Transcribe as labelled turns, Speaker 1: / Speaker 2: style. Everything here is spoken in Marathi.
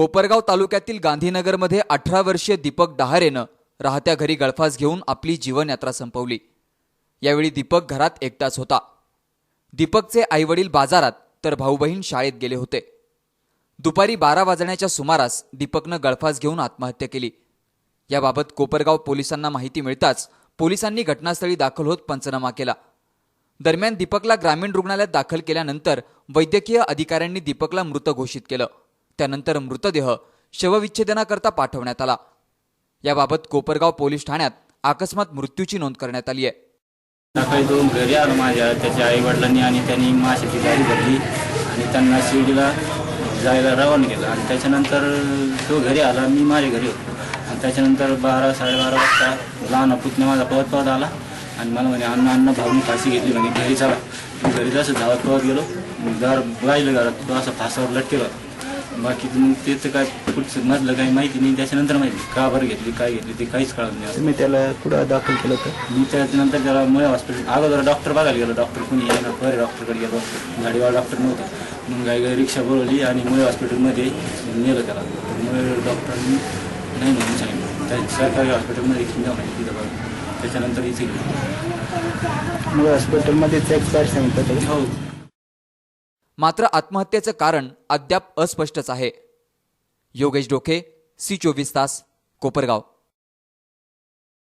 Speaker 1: कोपरगाव तालुक्यातील गांधीनगरमध्ये अठरा वर्षीय दीपक डहारेनं राहत्या घरी गळफास घेऊन आपली जीवनयात्रा संपवली. यावेळी दीपक घरात एकटाच होता. दीपकचे आईवडील बाजारात तर भाऊ बहीण शाळेत गेले होते. दुपारी बारा वाजण्याच्या सुमारास दीपकनं गळफास घेऊन आत्महत्या केली. याबाबत कोपरगाव पोलिसांना माहिती मिळताच पोलिसांनी घटनास्थळी दाखल होत पंचनामा केला. दरम्यान दीपकला ग्रामीण रुग्णालयात दाखल केल्यानंतर वैद्यकीय अधिकाऱ्यांनी दीपकला मृत घोषित केलं. त्यानंतर मृतदेह शवविच्छेदनाकरता पाठवण्यात आला. याबाबत कोपरगाव पोलीस ठाण्यात अकस्मात मृत्यूची नोंद करण्यात आली आहे.
Speaker 2: सकाळी दोन घरी आलो माझ्या त्याच्या आई वडिलांनी आणि त्यांनी माशाची गाडी भरली आणि त्यांना शिर्डीला जायला रवाना केलं. आणि त्याच्यानंतर तो घरी आला मी माझ्या घरी होतो. आणि त्याच्यानंतर बारा साडेबारा वाजता लहान पुतण्या माझा पळत पळत आला आणि मला म्हणे अन्न अन्न भाऊनी फाशी घेतली म्हणे घरी चला. घरी जसं धावत पळत गेलो घर राहिलं घरात तो असं फासावर लटकेला. बाकी मग त्याचं काय पुढचं मधलं काही माहिती नाही त्याच्यानंतर माहिती का बरं घेतली काय घेतली ते काहीच कळत नाही.
Speaker 3: तुम्ही त्याला कुठं दाखल केलं होतं?
Speaker 2: मी त्याच्यानंतर त्याला मुळे हॉस्पिटल अगोदर डॉक्टर बघायला गेलो. डॉक्टर कोणी येईना बरे डॉक्टरकडे गेलो. गाडीवाला डॉक्टर नव्हता. मग गाई रिक्षा बोलवली आणि मुळे हॉस्पिटलमध्ये नेलं त्याला. तर मुळे डॉक्टरनी नाही म्हणून सांगितलं त्या सरकारी हॉस्पिटलमध्ये घेऊन म्हणजे तिथं बघा. त्याच्यानंतर इथे गेलो.
Speaker 3: मग हॉस्पिटलमध्येच एक्सपायर सांगितलं होतं
Speaker 2: हो.
Speaker 1: मात्र आत्महत्येचं कारण अद्याप अस्पष्टच आहे. योगेश डोके सी चोवीस तास कोपरगाव.